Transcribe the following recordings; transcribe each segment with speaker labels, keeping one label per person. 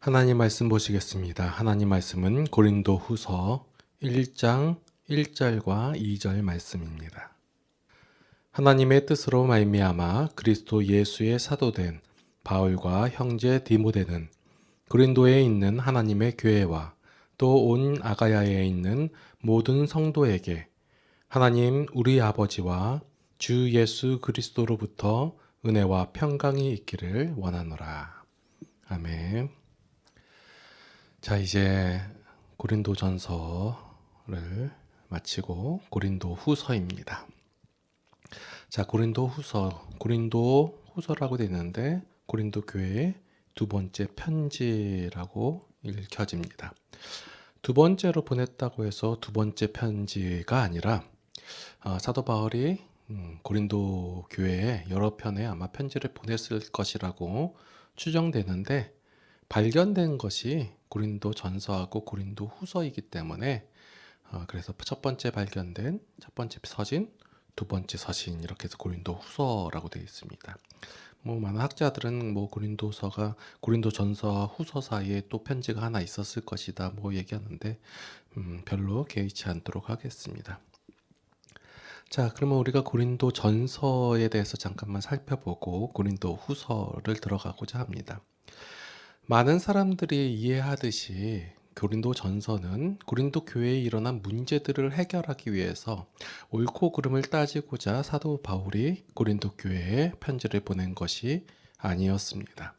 Speaker 1: 하나님 말씀 보시겠습니다. 하나님 말씀은 고린도 후서 1장 1절과 2절 말씀입니다. 하나님의 뜻으로 말미암아 그리스도 예수의 사도된 바울과 형제 디모데는 고린도에 있는 하나님의 교회와 또 온 아가야에 있는 모든 성도에게 하나님 우리 아버지와 주 예수 그리스도로부터 은혜와 평강이 있기를 원하노라. 아멘. 자, 이제 고린도 전서를 마치고 고린도 후서입니다. 자, 고린도 후서, 고린도 후서라고 되어 있는데 고린도 교회의 두 번째 편지라고 읽혀집니다. 두 번째로 보냈다고 해서 두 번째 편지가 아니라 어, 사도 바울이 음, 고린도 교회에 여러 편에 아마 편지를 보냈을 것이라고 추정되는데 발견된 것이 고린도 전서하고 고린도 후서이기 때문에 어, 그래서 첫 번째 발견된 첫 번째 서신, 두 번째 서신 이렇게 해서 고린도 후서라고 되어 있습니다. 뭐 많은 학자들은 뭐 고린도서가 고린도 전서와 후서 사이에 또 편지가 하나 있었을 것이다 뭐 얘기하는데 음, 별로 개의치 않도록 하겠습니다. 자, 그러면 우리가 고린도 전서에 대해서 잠깐만 살펴보고 고린도 후서를 들어가고자 합니다. 많은 사람들이 이해하듯이 고린도 전서는 고린도 교회에 일어난 문제들을 해결하기 위해서 옳고 그름을 따지고자 사도 바울이 고린도 교회에 편지를 보낸 것이 아니었습니다.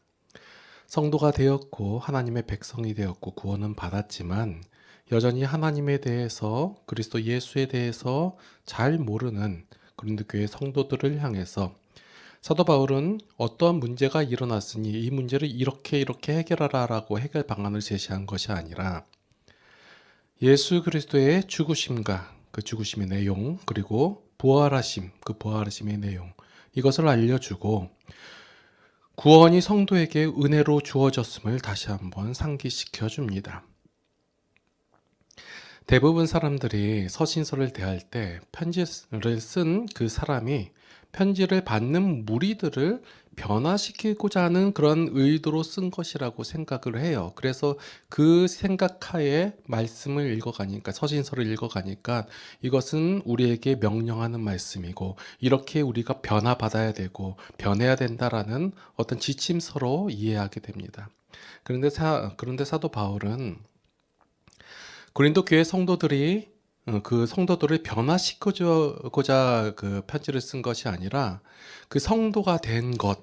Speaker 1: 성도가 되었고 하나님의 백성이 되었고 구원은 받았지만 여전히 하나님에 대해서 그리스도 예수에 대해서 잘 모르는 고린도 교회 성도들을 향해서 사도 바울은 어떠한 문제가 일어났으니 이 문제를 이렇게 이렇게 해결하라라고 해결 방안을 제시한 것이 아니라 예수 그리스도의 죽으심과 그 죽으심의 내용 그리고 부활하심 그 부활하심의 내용 이것을 알려주고 구원이 성도에게 은혜로 주어졌음을 다시 한번 상기시켜 줍니다. 대부분 사람들이 서신서를 대할 때 편지를 쓴 그 사람이 편지를 받는 무리들을 변화시키고자 하는 그런 의도로 쓴 것이라고 생각을 해요. 그래서 그 생각하에 말씀을 읽어가니까 서신서를 읽어가니까 이것은 우리에게 명령하는 말씀이고 이렇게 우리가 변화받아야 되고 변해야 된다라는 어떤 지침서로 이해하게 됩니다. 그런데 사, 그런데 사도 바울은 고린도 교회 성도들이 어, 그 성도들을 변화시켜주고자 그 편지를 쓴 것이 아니라 그 성도가 된 것,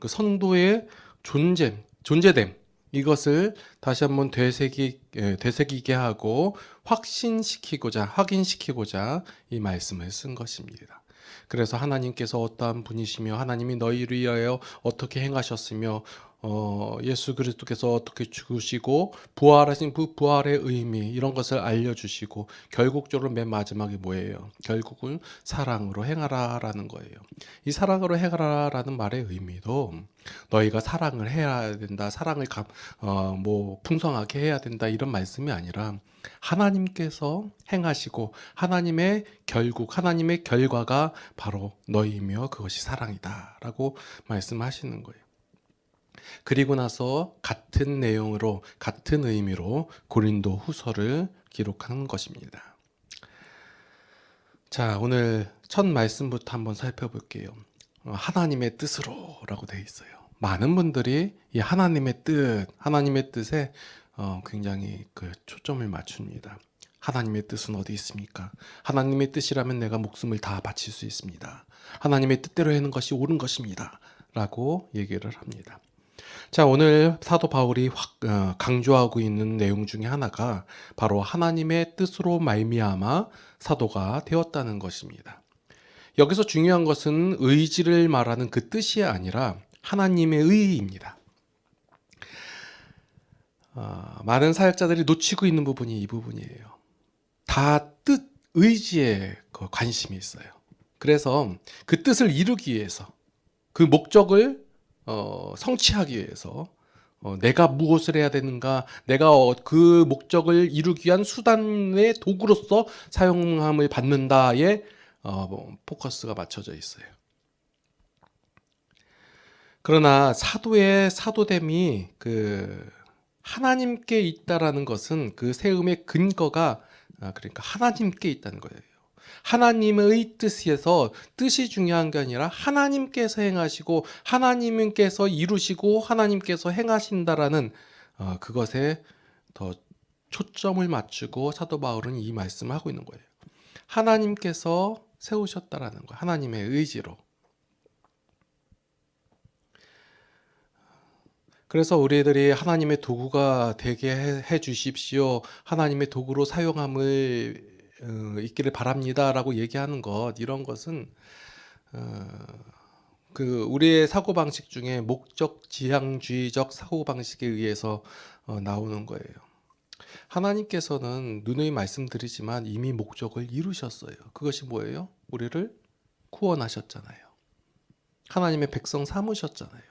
Speaker 1: 그 성도의 존재, 존재됨, 이것을 다시 한번 되새기, 예, 되새기게 하고 확신시키고자, 확인시키고자 이 말씀을 쓴 것입니다. 그래서 하나님께서 어떠한 분이시며 하나님이 너희를 위하여 어떻게 행하셨으며 어, 예수 그리스도께서 어떻게 죽으시고 부활하신 그 부활의 의미 이런 것을 알려주시고 결국적으로 맨 마지막에 뭐예요? 결국은 사랑으로 행하라라는 거예요. 이 사랑으로 행하라라는 말의 의미도 너희가 사랑을 해야 된다, 사랑을 감, 어, 뭐 풍성하게 해야 된다 이런 말씀이 아니라 하나님께서 행하시고 하나님의 결국 하나님의 결과가 바로 너희며 그것이 사랑이다라고 말씀하시는 거예요. 그리고 나서 같은 내용으로 같은 의미로 고린도 후서를 기록한 것입니다. 자, 오늘 첫 말씀부터 한번 살펴볼게요. 어, 하나님의 뜻으로라고 되어 있어요. 많은 분들이 이 하나님의 뜻, 하나님의 뜻에 어, 굉장히 그 초점을 맞춥니다. 하나님의 뜻은 어디 있습니까? 하나님의 뜻이라면 내가 목숨을 다 바칠 수 있습니다. 하나님의 뜻대로 하는 것이 옳은 것입니다. 라고 얘기를 합니다. 자, 오늘 사도 바울이 확 어, 강조하고 있는 내용 중에 하나가 바로 하나님의 뜻으로 말미암아 사도가 되었다는 것입니다. 여기서 중요한 것은 의지를 말하는 그 뜻이 아니라 하나님의 의입니다. 어, 많은 사역자들이 놓치고 있는 부분이 이 부분이에요. 다 뜻, 의지에 그 관심이 있어요. 그래서 그 뜻을 이루기 위해서 그 목적을 어, 성취하기 위해서 어, 내가 무엇을 해야 되는가, 내가 어, 그 목적을 이루기 위한 수단의 도구로서 사용함을 받는다에 어, 뭐, 포커스가 맞춰져 있어요. 그러나 사도의 사도됨이 그 하나님께 있다라는 것은 그 세움의 근거가 아, 그러니까 하나님께 있다는 거예요. 하나님의 뜻에서 뜻이 중요한 게 아니라 하나님께서 행하시고 하나님께서 이루시고 하나님께서 행하신다라는 어, 그것에 더 초점을 맞추고 사도 바울은 이 말씀을 하고 있는 거예요. 하나님께서 세우셨다라는 거, 하나님의 의지로. 그래서 우리들이 하나님의 도구가 되게 해, 해 주십시오. 하나님의 도구로 사용함을 어, 있기를 바랍니다라고 얘기하는 것 이런 것은 어, 그 우리의 사고 방식 중에 목적 지향주의적 사고 방식에 의해서 어, 나오는 거예요. 하나님께서는 누누이 말씀드리지만 이미 목적을 이루셨어요. 그것이 뭐예요? 우리를 구원하셨잖아요. 하나님의 백성 삼으셨잖아요.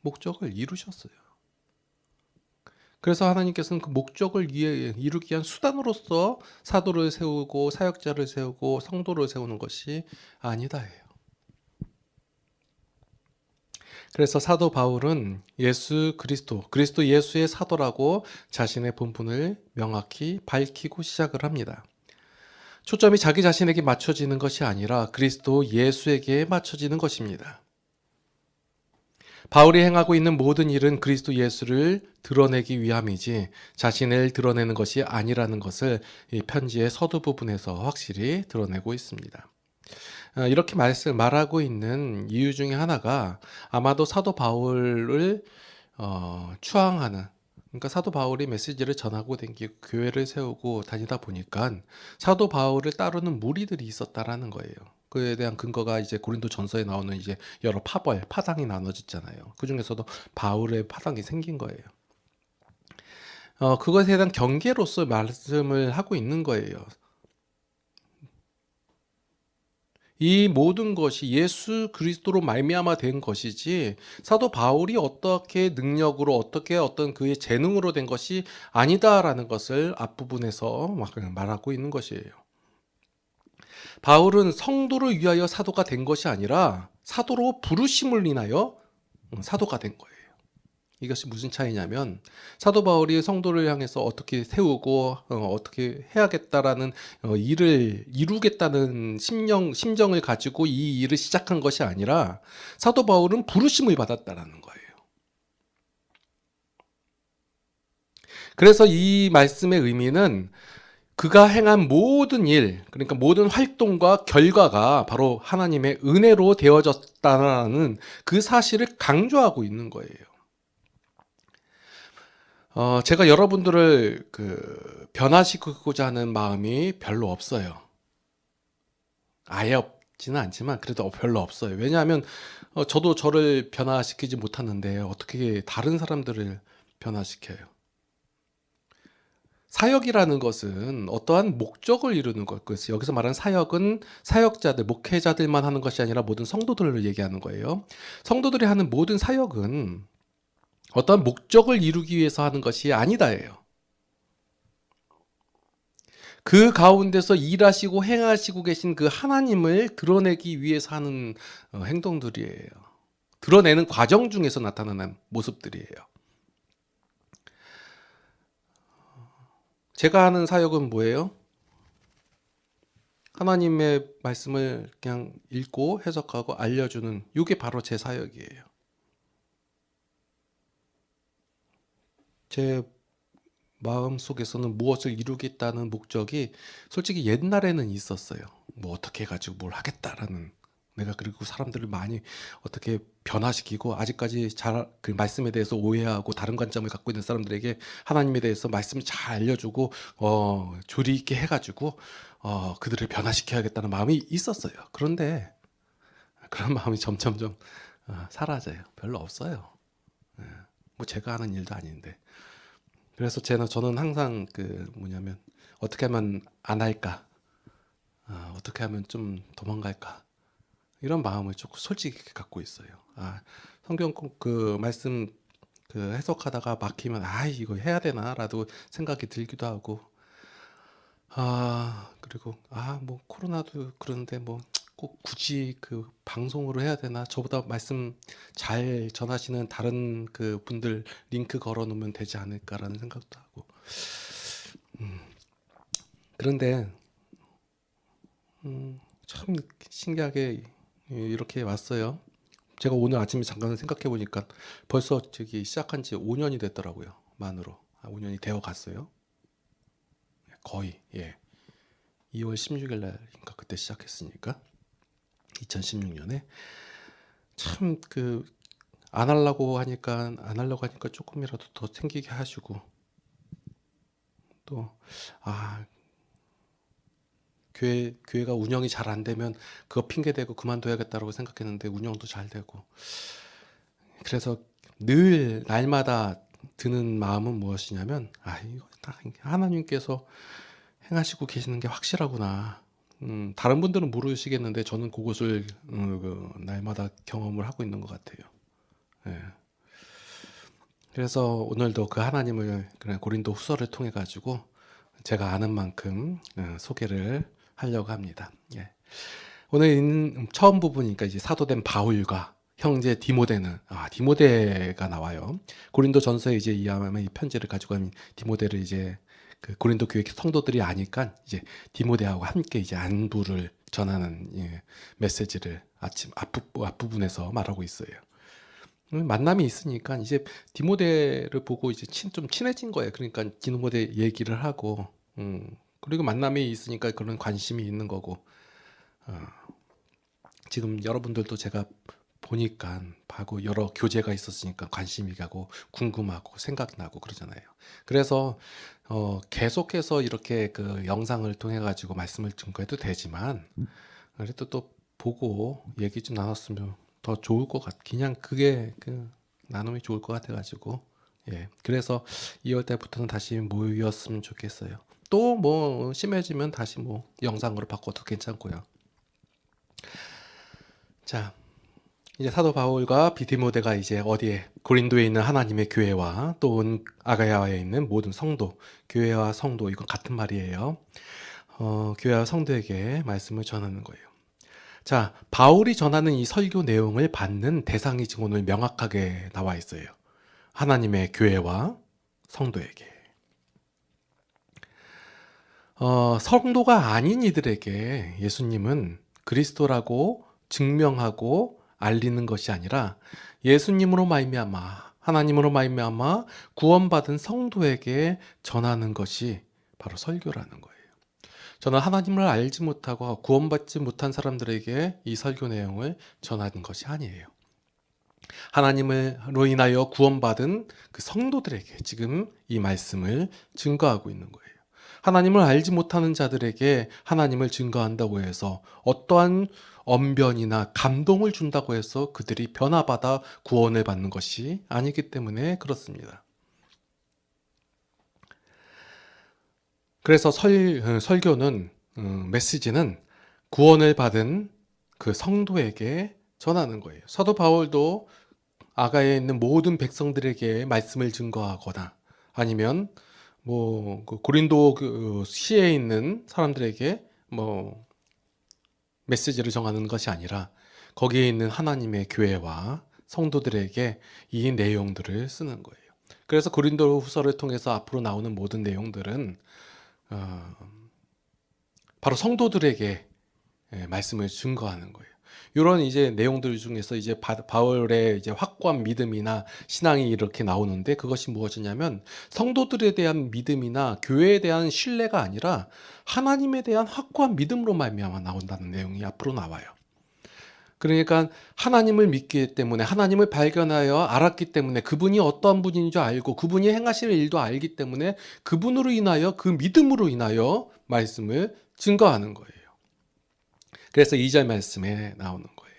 Speaker 1: 목적을 이루셨어요. 그래서 하나님께서는 그 목적을 이루기 위한 수단으로서 사도를 세우고 사역자를 세우고 성도를 세우는 것이 아니다예요. 그래서 사도 바울은 예수 그리스도, 그리스도 예수의 사도라고 자신의 본분을 명확히 밝히고 시작을 합니다. 초점이 자기 자신에게 맞춰지는 것이 아니라 그리스도 예수에게 맞춰지는 것입니다. 바울이 행하고 있는 모든 일은 그리스도 예수를 드러내기 위함이지 자신을 드러내는 것이 아니라는 것을 이 편지의 서두 부분에서 확실히 드러내고 있습니다. 어, 이렇게 말씀 말하고 있는 이유 중에 하나가 아마도 사도 바울을 어, 추앙하는 그러니까 사도 바울이 메시지를 전하고 댕기고 교회를 세우고 다니다 보니까 사도 바울을 따르는 무리들이 있었다라는 거예요. 그에 대한 근거가 이제 고린도 전서에 나오는 이제 여러 파벌, 파당이 나눠졌잖아요. 그 중에서도 바울의 파당이 생긴 거예요. 어, 그것에 대한 경계로서 말씀을 하고 있는 거예요. 이 모든 것이 예수 그리스도로 말미암아 된 것이지 사도 바울이 어떻게 능력으로 어떻게 어떤 그의 재능으로 된 것이 아니다라는 것을 앞부분에서 막 말하고 있는 것이에요. 바울은 성도를 위하여 사도가 된 것이 아니라 사도로 부르심을 인하여 사도가 된 거예요. 이것이 무슨 차이냐면 사도 바울이 성도를 향해서 어떻게 세우고 어, 떻게 해야겠다라는 어, 일을 이루겠다는 심령 심정을 가지고 이 일을 시작한 것이 아니라 사도 바울은 부르심을 받았다라는 거예요. 그래서 이 말씀의 의미는 그가 행한 모든 일, 그러니까 모든 활동과 결과가 바로 하나님의 은혜로 되어졌다는 그 사실을 강조하고 있는 거예요. 어, 제가 여러분들을 그 변화시키고자 하는 마음이 별로 없어요. 아예 없지는 않지만 그래도 별로 없어요. 왜냐하면 어, 저도 저를 변화시키지 못하는데 어떻게 다른 사람들을 변화시켜요? 사역이라는 것은 어떠한 목적을 이루는 것. 그래서 여기서 말하는 사역은 사역자들, 목회자들만 하는 것이 아니라 모든 성도들을 얘기하는 거예요. 성도들이 하는 모든 사역은 어떠한 목적을 이루기 위해서 하는 것이 아니다예요. 그 가운데서 일하시고 행하시고 계신 그 하나님을 드러내기 위해서 하는 어, 행동들이에요. 드러내는 과정 중에서 나타나는 모습들이에요. 제가 하는 사역은 뭐예요? 하나님의 말씀을 그냥 읽고 해석하고 알려주는 이게 바로 제 사역이에요. 제 마음 속에서는 무엇을 이루겠다는 목적이 솔직히 옛날에는 있었어요. 뭐 어떻게 해가지고 뭘 하겠다라는 내가 그리고 사람들을 많이 어떻게 변화시키고 아직까지 잘 그 말씀에 대해서 오해하고 다른 관점을 갖고 있는 사람들에게 하나님에 대해서 말씀을 잘 알려주고 어 조리 있게 해가지고 어 그들을 변화시켜야겠다는 마음이 있었어요. 그런데 그런 마음이 점점점 어, 사라져요. 별로 없어요. 예. 뭐 제가 하는 일도 아닌데 그래서 제가 저는 항상 그 뭐냐면 어떻게 하면 안 할까 어, 어떻게 하면 좀 도망갈까 이런 마음을 조금 솔직히 갖고 있어요. 아, 성경 그 말씀 그 해석하다가 막히면 아 이거 해야 되나라도 생각이 들기도 하고 아 그리고 아 뭐 코로나도 그런데 뭐 꼭 굳이 그 방송으로 해야 되나? 저보다 말씀 잘 전하시는 다른 그 분들 링크 걸어 놓으면 되지 않을까라는 생각도 하고. 음, 그런데 음, 참 신기하게 이렇게 왔어요. 제가 오늘 아침에 잠깐 생각해 보니까 벌써 저기 시작한 지 5년이 됐더라고요. 만으로. 아, 5년이 되어 갔어요. 거의 예. 2월 16일 날인가 그때 시작했으니까 2016년에 참 그 안 하려고 하니까 안 하려고 하니까 조금이라도 더 생기게 하시고 또 아 교회 교회가 운영이 잘 안 되면 그거 핑계 대고 그만둬야겠다라고 생각했는데 운영도 잘 되고 그래서 늘 날마다 드는 마음은 무엇이냐면 아 이거 다 하나님께서 행하시고 계시는 게 확실하구나. 음, 다른 분들은 모르시겠는데 저는 그것을 음, 그 날마다 경험을 하고 있는 것 같아요. 예. 그래서 오늘도 그 하나님을 고린도 후서를 통해 가지고 제가 아는 만큼 어, 소개를 하려고 합니다. 예. 오늘 처음 부분이니까 이제 사도된 바울과 형제 디모데는 아 디모데가 나와요. 고린도 전서에 이제 이 아마 이 편지를 가지고 간 디모데를 이제 그 고린도 교회 성도들이 아니까 이제 디모데하고 함께 이제 안부를 전하는 예, 메시지를 아침 앞부, 앞부분에서 말하고 있어요. 음, 만남이 있으니까 이제 디모데를 보고 이제 친, 좀 친해진 거예요. 그러니까 디모데 얘기를 하고, 음, 그리고 만남이 있으니까 그런 관심이 있는 거고, 어, 지금 여러분들도 제가 보니까 하고 여러 교제가 있었으니까 관심이 가고 궁금하고 생각나고 그러잖아요. 그래서 어, 계속해서 이렇게 그 영상을 통해 가지고 말씀을 증거해도 되지만 그래도 또 보고 얘기 좀 나눴으면 더 좋을 것 같. 그냥 그게 그 나눔이 좋을 것 같아 가지고 예. 그래서 2월 달부터는 다시 모였으면 좋겠어요. 또 뭐 심해지면 다시 뭐 영상으로 바꿔도 괜찮고요. 자, 이제 사도 바울과 비디모데가 이제 어디에 고린도에 있는 하나님의 교회와 또온 아가야에 있는 모든 성도, 교회와 성도 이건 같은 말이에요. 어, 교회와 성도에게 말씀을 전하는 거예요. 자, 바울이 전하는 이 설교 내용을 받는 대상이 오늘 명확하게 나와 있어요. 하나님의 교회와 성도에게. 어, 성도가 아닌 이들에게 예수님은 그리스도라고 증명하고 알리는 것이 아니라 예수님으로 말미암아 하나님으로 말미암아 구원받은 성도에게 전하는 것이 바로 설교라는 거예요. 저는 하나님을 알지 못하고 구원받지 못한 사람들에게 이 설교 내용을 전하는 것이 아니에요. 하나님으로 인하여 구원받은 그 성도들에게 지금 이 말씀을 증거하고 있는 거예요. 하나님을 알지 못하는 자들에게 하나님을 증거한다고 해서 어떠한 언변이나 감동을 준다고 해서 그들이 변화받아 구원을 받는 것이 아니기 때문에 그렇습니다. 그래서 설, 어, 설교는, 어, 메시지는 구원을 받은 그 성도에게 전하는 거예요. 사도 바울도 아가에 있는 모든 백성들에게 말씀을 증거하거나 아니면 뭐 그 고린도 그 시에 있는 사람들에게 뭐 메시지를 정하는 것이 아니라 거기에 있는 하나님의 교회와 성도들에게 이 내용들을 쓰는 거예요. 그래서 고린도 후서를 통해서 앞으로 나오는 모든 내용들은 어, 바로 성도들에게 예, 말씀을 증거하는 거예요. 이런 이제 내용들 중에서 이제 바 울의 이제 확고한 믿음이나 신앙이 이렇게 나오는데 그것이 무엇이냐면 성도들에 대한 믿음이나 교회에 대한 신뢰가 아니라 하나님에 대한 확고한 믿음으로 말미암아 나온다는 내용이 앞으로 나와요. 그러니까 하나님을 믿기 때문에 하나님을 발견하여 알았기 때문에 그분이 어떠한 분인 줄 알고 그분이 행하실 일도 알기 때문에 그분으로 인하여 그 믿음으로 인하여 말씀을 증거하는 거예요. 그래서 2절 말씀에 나오는 거예요.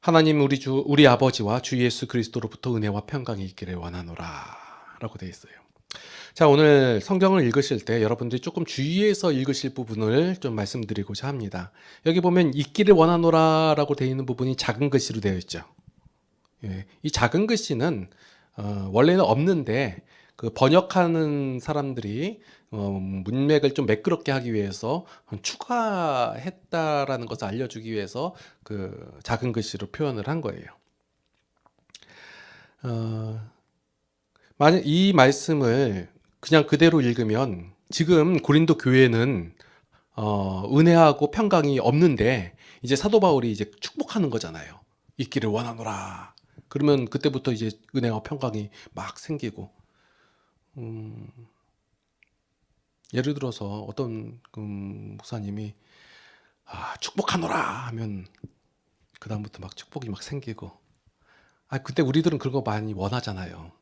Speaker 1: 하나님 우리 주 우리 아버지와 주 예수 그리스도로부터 은혜와 평강이 있기를 원하노라라고 되어 있어요. 자, 오늘 성경을 읽으실 때 여러분들이 조금 주의해서 읽으실 부분을 좀 말씀드리고자 합니다. 여기 보면 있기를 원하노라라고 되어 있는 부분이 작은 글씨로 되어 있죠. 예, 이 작은 글씨는 어, 원래는 없는데 그 번역하는 사람들이 어, 문맥을 좀 매끄럽게 하기 위해서 추가했다라는 것을 알려주기 위해서 그 작은 글씨로 표현을 한 거예요. 어, 만약 이 말씀을 그냥 그대로 읽으면 지금 고린도 교회는 어, 은혜하고 평강이 없는데 이제 사도 바울이 이제 축복하는 거잖아요. 있기를 원하노라. 그러면 그때부터 이제 은혜와 평강이 막 생기고 음, 예를 들어서 어떤 음, 목사님이 아, 축복하노라. 하면 그 다음부터 막 축복이 막 생기고. 아 그때 우리들은 그런 거 많이 원하잖아요.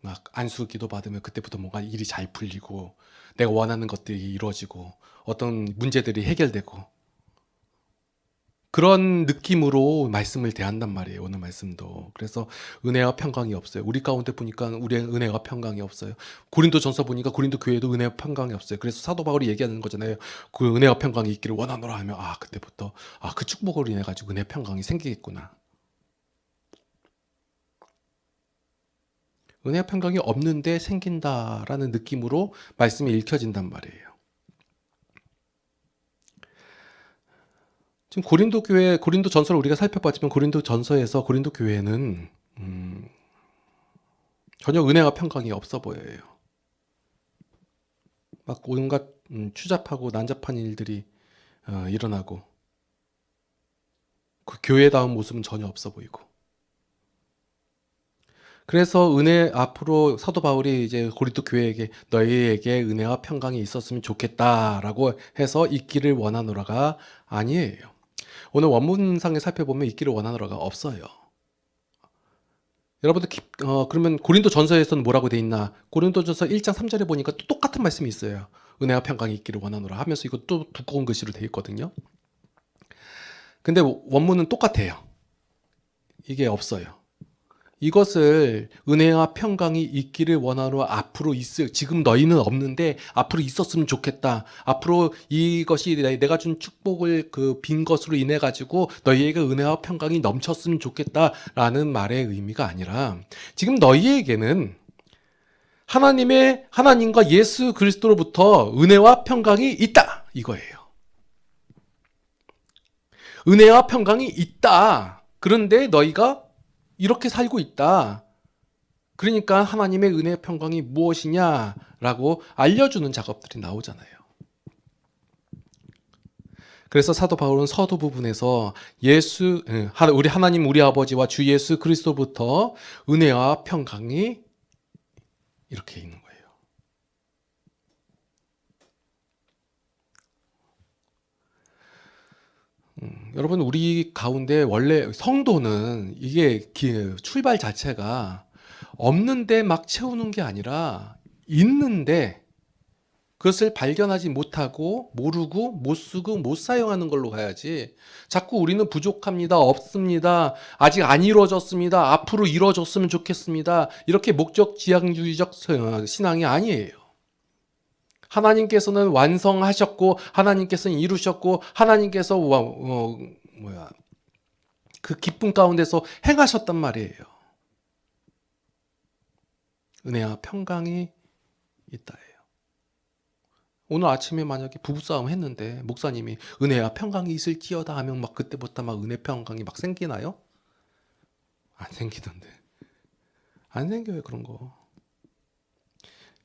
Speaker 1: 막 안수 기도 받으면 그때부터 뭔가 일이 잘 풀리고 내가 원하는 것들이 이루어지고 어떤 문제들이 해결되고 그런 느낌으로 말씀을 대한단 말이에요. 오늘 말씀도. 그래서 은혜와 평강이 없어요. 우리 가운데 보니까 우리의 은혜와 평강이 없어요. 고린도 전서 보니까 고린도 교회도 은혜와 평강이 없어요. 그래서 사도 바울이 얘기하는 거잖아요. 그 은혜와 평강이 있기를 원하노라 하면 아, 그때부터 아, 그 축복으로 인해 가지고 은혜 평강이 생기겠구나. 은혜와 평강이 없는데 생긴다라는 느낌으로 말씀이 읽혀진단 말이에요. 지금 고린도 교회, 고린도 전서를 우리가 살펴봤지만 고린도 전서에서 고린도 교회는 음, 전혀 은혜와 평강이 없어 보여요. 막 온갖 음, 추잡하고 난잡한 일들이 어, 일어나고 그 교회다운 모습은 전혀 없어 보이고 그래서 은혜 앞으로 사도 바울이 이제 고린도 교회에게 너희에게 은혜와 평강이 있었으면 좋겠다라고 해서 있기를 원하노라가 아니에요. 오늘 원문상에 살펴보면 있기를 원하노라가 없어요. 여러분들 기- 어, 그러면 고린도 전서에서는 뭐라고 돼 있나? 고린도 전서 1장 3절에 보니까 또 똑같은 말씀이 있어요. 은혜와 평강이 있기를 원하노라 하면서 또 두꺼운 글씨로 돼 있거든요. 근데 원문은 똑같아요. 이게 없어요. 이것을 은혜와 평강이 있기를 원하노 앞으로 있을 지금 너희는 없는데 앞으로 있었으면 좋겠다. 앞으로 이것이 내- 내가 준 축복을 그 빈 것으로 인해 가지고 너희에게 은혜와 평강이 넘쳤으면 좋겠다라는 말의 의미가 아니라 지금 너희에게는 하나님의 하나님과 예수 그리스도로부터 은혜와 평강이 있다 이거예요. 은혜와 평강이 있다. 그런데 너희가 이렇게 살고 있다. 그러니까 하나님의 은혜 평강이 무엇이냐라고 알려주는 작업들이 나오잖아요. 그래서 사도 바울은 서도 부분에서 예수 우리 하나님 우리 아버지와 주 예수 그리스도부터 은혜와 평강이 이렇게 있는 거예요. 음, 여러분 우리 가운데 원래 성도는 이게 기- 출발 자체가 없는데 막 채우는 게 아니라 있는데 그것을 발견하지 못하고 모르고 못 쓰고 못 사용하는 걸로 가야지. 자꾸 우리는 부족합니다. 없습니다. 아직 안 이루어졌습니다. 앞으로 이루어졌으면 좋겠습니다. 이렇게 목적 지향주의적 어, 신앙이 아니에요. 하나님께서는 완성하셨고 하나님께서는 이루셨고 하나님께서 와- 어, 뭐야 그 기쁨 가운데서 행하셨단 말이에요. 은혜와 평강이 있다예요. 오늘 아침에 만약에 부부싸움 했는데 목사님이 은혜와 평강이 있을지어다 하면 막 그때부터 막 은혜 평강이 막 생기나요? 안 생기던데. 안 생겨요 그런 거.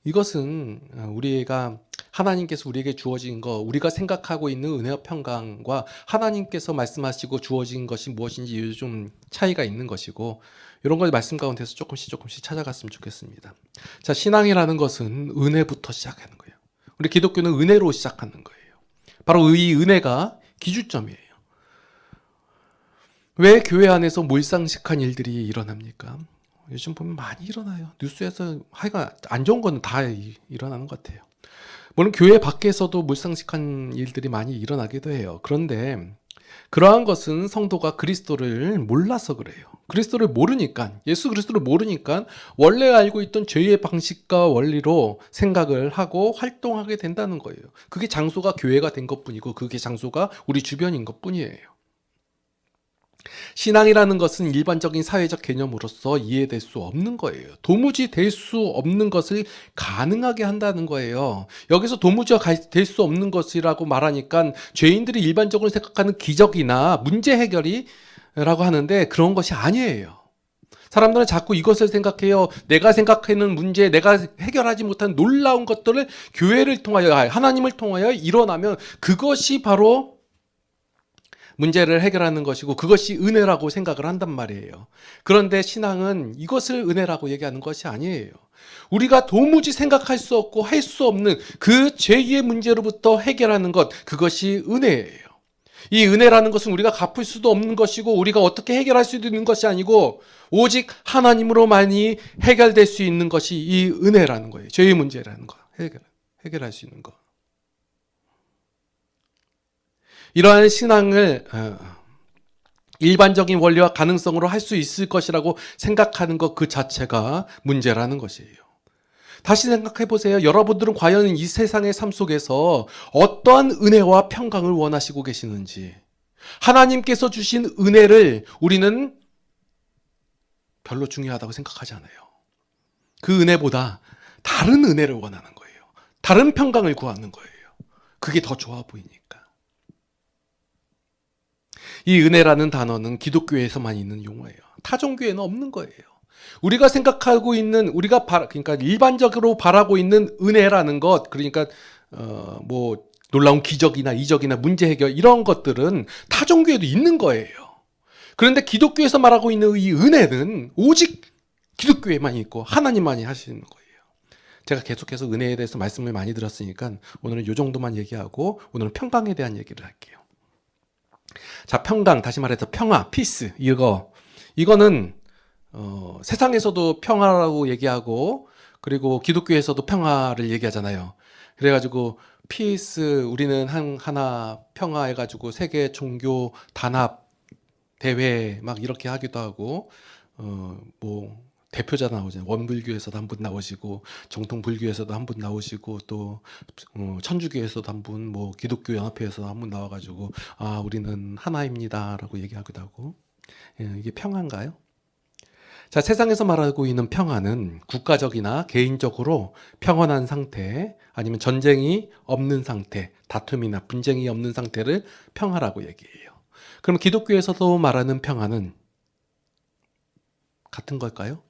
Speaker 1: 이것은 어, 우리가 하나님께서 우리에게 주어진 거, 우리가 생각하고 있는 은혜와 평강과 하나님께서 말씀하시고 주어진 것이 무엇인지 좀 차이가 있는 것이고 이런 걸 말씀 가운데서 조금씩 조금씩 찾아갔으면 좋겠습니다. 자, 신앙이라는 것은 은혜부터 시작하는 거예요. 우리 기독교는 은혜로 시작하는 거예요. 바로 이 은혜가 기준점이에요. 왜 교회 안에서 몰상식한 일들이 일어납니까? 요즘 보면 많이 일어나요. 뉴스에서 하여간 안 좋은 거는 다 이- 일어나는 것 같아요. 물론 교회 밖에서도 물상식한 일들이 많이 일어나기도 해요. 그런데 그러한 것은 성도가 그리스도를 몰라서 그래요. 그리스도를 모르니까, 예수 그리스도를 모르니까 원래 알고 있던 죄의 방식과 원리로 생각을 하고 활동하게 된다는 거예요. 그게 장소가 교회가 된 것 뿐이고, 그게 장소가 우리 주변인 것 뿐이에요. 신앙이라는 것은 일반적인 사회적 개념으로서 이해될 수 없는 거예요. 도무지 될 수 없는 것을 가능하게 한다는 거예요. 여기서 도무지 될 수 없는 것이라고 말하니까 죄인들이 일반적으로 생각하는 기적이나 문제 해결이 라고 하는데 그런 것이 아니에요. 사람들은 자꾸 이것을 생각해요. 내가 생각하는 문제, 내가 해결하지 못한 놀라운 것들을 교회를 통하여, 하나님을 통하여 일어나면 그것이 바로 문제를 해결하는 것이고 그것이 은혜라고 생각을 한단 말이에요. 그런데 신앙은 이것을 은혜라고 얘기하는 것이 아니에요. 우리가 도무지 생각할 수 없고 할 수 없는 그 죄의 문제로부터 해결하는 것, 그것이 은혜예요. 이 은혜라는 것은 우리가 갚을 수도 없는 것이고 우리가 어떻게 해결할 수도 있는 것이 아니고 오직 하나님으로만이 해결될 수 있는 것이 이 은혜라는 거예요. 죄의 문제라는 거. 해결, 해결할 수 있는 거. 이러한 신앙을 어, 일반적인 원리와 가능성으로 할 수 있을 것이라고 생각하는 것 그 자체가 문제라는 것이에요. 다시 생각해 보세요. 여러분들은 과연 이 세상의 삶 속에서 어떠한 은혜와 평강을 원하시고 계시는지. 하나님께서 주신 은혜를 우리는 별로 중요하다고 생각하지 않아요. 그 은혜보다 다른 은혜를 원하는 거예요. 다른 평강을 구하는 거예요. 그게 더 좋아 보이니까. 이 은혜라는 단어는 기독교에서만 있는 용어예요. 타종교에는 없는 거예요. 우리가 생각하고 있는 우리가 바, 그러니까 일반적으로 바라고 있는 은혜라는 것 그러니까 어 뭐 놀라운 기적이나 이적이나 문제 해결 이런 것들은 타종교에도 있는 거예요. 그런데 기독교에서 말하고 있는 이 은혜는 오직 기독교에만 있고 하나님만이 하시는 거예요. 제가 계속해서 은혜에 대해서 말씀을 많이 들었으니까 오늘은 이 정도만 얘기하고 오늘은 평강에 대한 얘기를 할게요. 자, 평강 다시 말해서 평화, 피스 이거 이거는 어, 세상에서도 평화라고 얘기하고 그리고 기독교에서도 평화를 얘기하잖아요. 그래가지고 피스 우리는 한 하나 평화 해가지고 세계 종교 단합 대회 막 이렇게 하기도 하고 어 뭐 대표자 나오잖아요. 원불교에서도 한 분 나오시고 정통 불교에서도 한 분 나오시고 또 어, 천주교에서도 한 분, 뭐 기독교 연합회에서 한분 나와가지고 아 우리는 하나입니다라고 얘기하기도 하고 예, 이게 평화인가요? 자, 세상에서 말하고 있는 평화는 국가적이나 개인적으로 평온한 상태, 아니면 전쟁이 없는 상태, 다툼이나 분쟁이 없는 상태를 평화라고 얘기해요. 그럼 기독교에서도 말하는 평화는 같은 걸까요?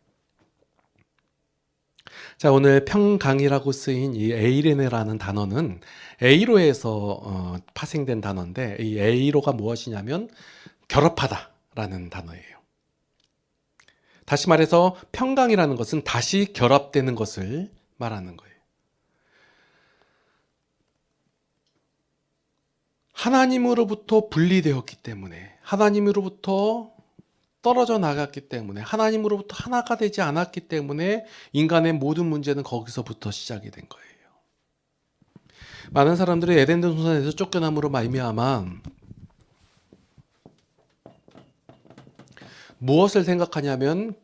Speaker 1: 자, 오늘 평강이라고 쓰인 이 에이레네라는 단어는 에이로에서 어, 파생된 단어인데 이 에이로가 무엇이냐면 결합하다라는 단어예요. 다시 말해서 평강이라는 것은 다시 결합되는 것을 말하는 거예요. 하나님으로부터 분리되었기 때문에 하나님으로부터 떨어져 나갔기 때문에 하나님으로부터 하나가 되지 않았기 때문에 인간의 모든 문제는 거기서부터 시작이 된 거예요. 많은 사람들이 에덴 동산에서 쫓겨남으로 말미암아 무엇을 생각하냐면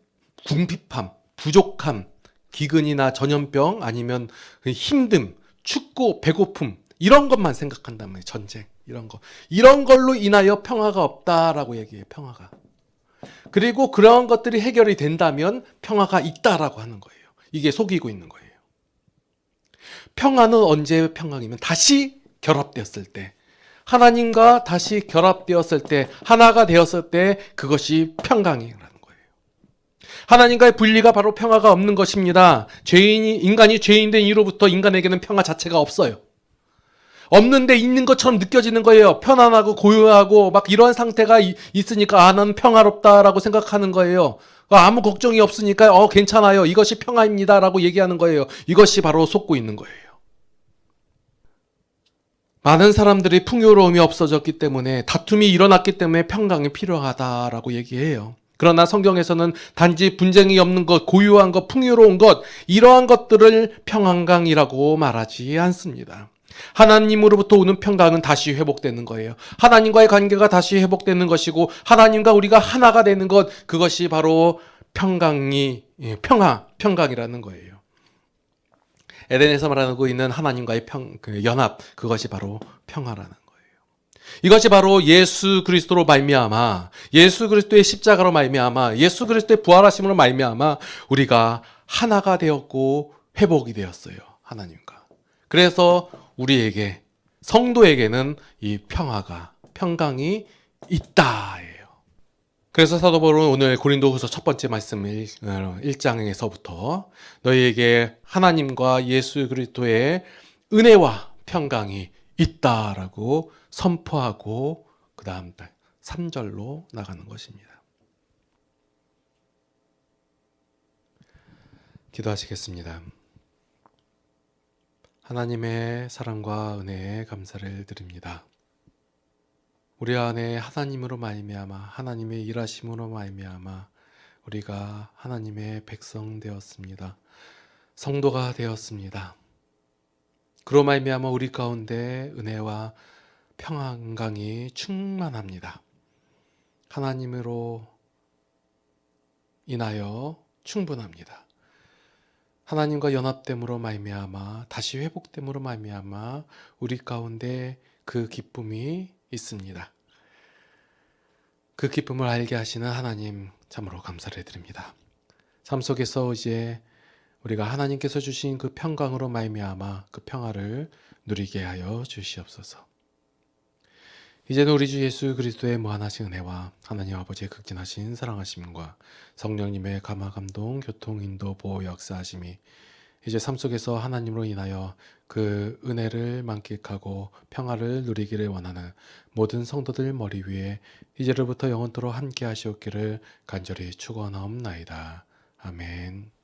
Speaker 1: 궁핍함, 부족함, 기근이나 전염병 아니면 그 힘듦, 춥고 배고픔 이런 것만 말이에요. 전쟁 이런 거. 이런 걸로 인하여 평화가 없다라고 얘기해요. 평화가. 그리고 그러한 것들이 해결이 된다면 평화가 있다라고 하는 거예요. 이게 속이고 있는 거예요. 평화는 언제 평강이면 다시 결합되었을 때 하나님과 다시 결합되었을 때, 하나가 되었을 때 그것이 평강이라는 거예요. 하나님과의 분리가 바로 평화가 없는 것입니다. 죄인이, 인간이 죄인된 이로부터 인간에게는 평화 자체가 없어요. 없는데 있는 것처럼 느껴지는 거예요. 편안하고 고요하고 막 이런 상태가 있으니까 아, 나는 평화롭다라고 생각하는 거예요. 아무 걱정이 없으니까 어, 괜찮아요. 이것이 평화입니다라고 얘기하는 거예요. 이것이 바로 속고 있는 거예요. 많은 사람들이 풍요로움이 없어졌기 때문에 다툼이 일어났기 때문에 평강이 필요하다라고 얘기해요. 그러나 성경에서는 단지 분쟁이 없는 것, 고유한 것, 풍요로운 것, 이러한 것들을 평안강이라고 말하지 않습니다. 하나님으로부터 오는 평강은 다시 회복되는 거예요. 하나님과의 관계가 다시 회복되는 것이고, 하나님과 우리가 하나가 되는 것, 그것이 바로 평강이, 예, 평화, 평강이라는 거예요. 에덴에서 말하고 있는 하나님과의 평, 그 연합, 그것이 바로 평화라는 거예요. 이것이 바로 예수 그리스도로 말미암아 예수 그리스도의 십자가로 말미암아 예수 그리스도의 부활하심으로 말미암아 우리가 하나가 되었고 회복이 되었어요. 하나님과. 그래서 우리에게 성도에게는 이 평화가 평강이 있다예요. 그래서 사도 바울은 오늘 고린도후서 첫 번째 말씀을 1장에서부터 너희에게 하나님과 예수 그리스도의 은혜와 평강이 있다라고 선포하고 그 다음 3절로 나가는 것입니다. 기도하시겠습니다. 하나님의 사랑과 은혜에 감사를 드립니다. 우리 안에 하나님으로 말미암아 하나님의 일하심으로 말미암아 우리가 하나님의 백성 되었습니다. 성도가 되었습니다. 그로 말미암아 우리 가운데 은혜와 평안강이 충만합니다. 하나님으로 인하여 충분합니다. 하나님과 연합됨으로 말미암아 다시 회복됨으로 말미암아 우리 가운데 그 기쁨이 있습니다. 그 기쁨을 알게 하시는 하나님 참으로 감사를 드립니다. 삶 속에서 이제 우리가 하나님께서 주신 그 평강으로 말미암아 그 평화를 누리게 하여 주시옵소서. 이제는 우리 주 예수 그리스도의 무한하신 은혜와 하나님 아버지의 극진하신 사랑하심과 성령님의 감화 감동 교통 인도 보호 역사하심이 이제 삶 속에서 하나님으로 인하여 그 은혜를 만끽하고 평화를 누리기를 원하는 모든 성도들 머리 위에 이제로부터 영원토록 함께 하시옵기를 간절히 축원하옵나이다. 아멘.